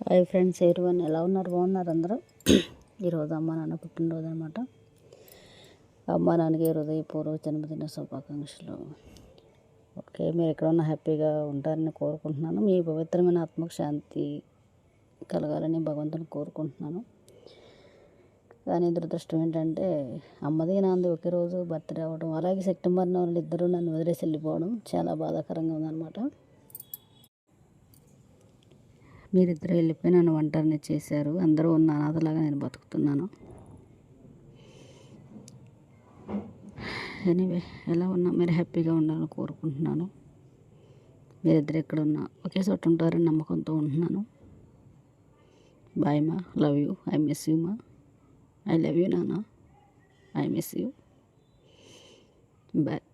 Hi friends everyone ఎలా ఉన్నారు? బాగున్నారు అందరూ? ఈరోజు అమ్మ నాన్న పుట్టినరోజు అనమాట అమ్మ నాన్నకి హృదయపూర్వ జన్మదిన శుభాకాంక్షలు. ఓకే మీరు ఎక్కడన్నా హ్యాపీగా ఉంటారని కోరుకుంటున్నాను. మీ పవిత్రమైన ఆత్మకు శాంతి కలగాలని భగవంతుని కోరుకుంటున్నాను. కానీ దురదృష్టం ఏంటంటే అమ్మది నాంది ఒకే రోజు బర్త్డే అవ్వడం అలాగే సెప్టెంబర్ నెలలో ఇద్దరు నన్ను వదిలేసి వెళ్ళిపోవడం చాలా బాధాకరంగా ఉందన్నమాట. మీరిద్దరు వెళ్ళిపోయి నన్ను ఒంటరిని చేశారు. అందరూ ఉన్న అనాథలాగా నేను బతుకుతున్నాను. ఎనీవే ఎలా ఉన్నా మీరు హ్యాపీగా ఉండాలని కోరుకుంటున్నాను. మీరిద్దరు ఎక్కడ ఉన్నా ఒకే చోట ఉంటారని నమ్మకంతో ఉంటున్నాను. బాయ్ మా love you I miss you మా ఐ లవ్ యూ నాన్న ఐ మిస్ యూ బాయ్